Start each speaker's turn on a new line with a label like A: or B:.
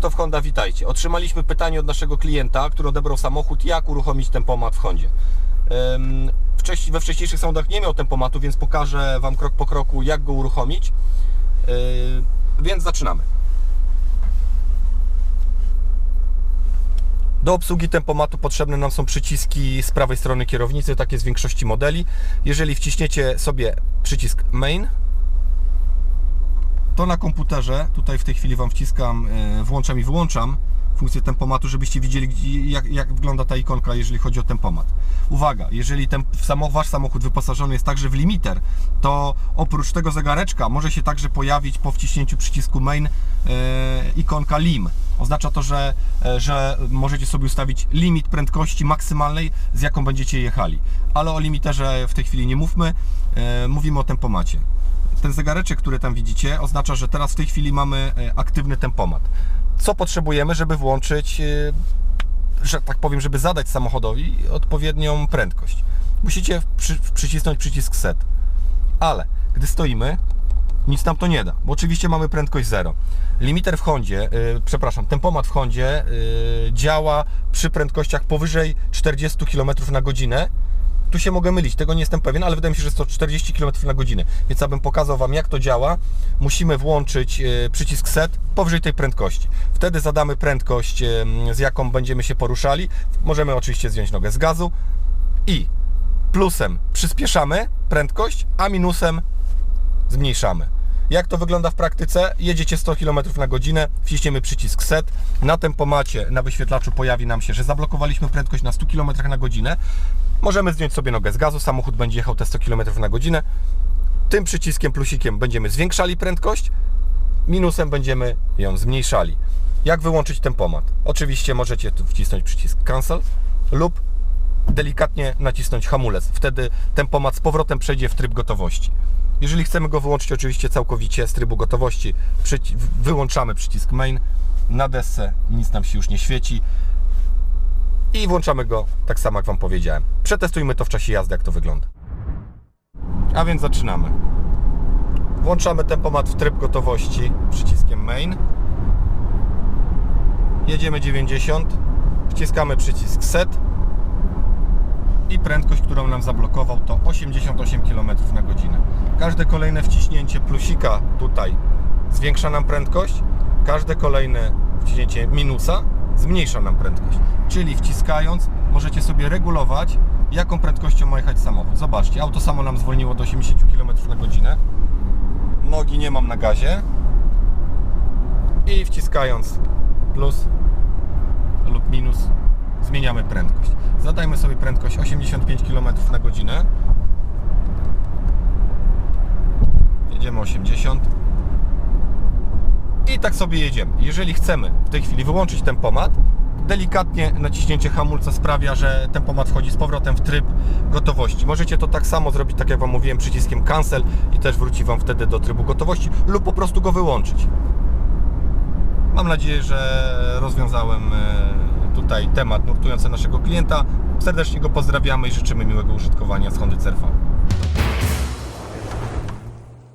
A: Honda, witajcie. Otrzymaliśmy pytanie od naszego klienta, który odebrał samochód, jak uruchomić tempomat w Hondzie. We wcześniejszych samochodach nie miał tempomatu, więc pokażę Wam krok po kroku, jak go uruchomić. Yy, więc zaczynamy. Do obsługi tempomatu potrzebne nam są przyciski z prawej strony kierownicy, takie z większości modeli. Jeżeli wciśniecie sobie przycisk Main, to na komputerze, tutaj w tej chwili Wam wciskam, e, włączam i wyłączam funkcję tempomatu, żebyście widzieli jak, jak wygląda ta ikonka, jeżeli chodzi o tempomat. Uwaga, jeżeli ten Wasz samochód wyposażony jest także w limiter, to oprócz tego zegareczka może się także pojawić po wciśnięciu przycisku Main e, ikonka LIM. Oznacza to, że, e, że możecie sobie ustawić limit prędkości maksymalnej, z jaką będziecie jechali. Ale o limiterze w tej chwili nie mówmy, e, mówimy o tempomacie. Ten zegareczek, który tam widzicie, oznacza, że teraz w tej chwili mamy e, aktywny tempomat. Co potrzebujemy, żeby włączyć, e, że tak powiem, żeby zadać samochodowi odpowiednią prędkość? Musicie przy, przycisnąć przycisk set. Ale gdy stoimy, nic nam to nie da, bo oczywiście mamy prędkość 0. Limiter w Hondzie, yy, przepraszam, tempomat w Hondzie yy, działa przy prędkościach powyżej 40 km na godzinę. Tu się mogę mylić, tego nie jestem pewien, ale wydaje mi się, że jest to 40 km na godzinę. Więc abym pokazał Wam, jak to działa, musimy włączyć yy, przycisk set powyżej tej prędkości. Wtedy zadamy prędkość, z jaką będziemy się poruszali. Możemy oczywiście zdjąć nogę z gazu i plusem przyspieszamy prędkość, a minusem zmniejszamy. Jak to wygląda w praktyce? Jedziecie 100 km na godzinę, wciśniemy przycisk set. Na tempomacie, na wyświetlaczu pojawi nam się, że zablokowaliśmy prędkość na 100 km na godzinę. Możemy zdjąć sobie nogę z gazu, samochód będzie jechał te 100 km na godzinę. Tym przyciskiem, plusikiem będziemy zwiększali prędkość, minusem będziemy ją zmniejszali. Jak wyłączyć tempomat? Oczywiście możecie wcisnąć przycisk cancel lub delikatnie nacisnąć hamulec. Wtedy tempomat z powrotem przejdzie w tryb gotowości. Jeżeli chcemy go wyłączyć oczywiście całkowicie z trybu gotowości, przyci- wyłączamy przycisk main, na desce nic nam się już nie świeci i włączamy go tak samo jak Wam powiedziałem. Przetestujmy to w czasie jazdy, jak to wygląda. A więc zaczynamy. Włączamy tempomat w tryb gotowości przyciskiem main. Jedziemy 90, wciskamy przycisk set i prędkość, którą nam zablokował to 88 km na godzinę. Każde kolejne wciśnięcie plusika tutaj zwiększa nam prędkość, każde kolejne wciśnięcie minusa zmniejsza nam prędkość. Czyli wciskając możecie sobie regulować jaką prędkością ma jechać samochód. Zobaczcie, auto samo nam zwolniło do 80 km na godzinę. Nogi nie mam na gazie. I wciskając plus lub minus zmieniamy prędkość. Zadajmy sobie prędkość 85 km na godzinę. Jedziemy 80. I tak sobie jedziemy. Jeżeli chcemy w tej chwili wyłączyć tempomat, delikatnie naciśnięcie hamulca sprawia, że tempomat wchodzi z powrotem w tryb gotowości. Możecie to tak samo zrobić, tak jak Wam mówiłem, przyciskiem cancel i też wróci Wam wtedy do trybu gotowości lub po prostu go wyłączyć. Mam nadzieję, że rozwiązałem e, tutaj temat nurtujący naszego klienta. Serdecznie go pozdrawiamy i życzymy miłego użytkowania z Hondy CRV.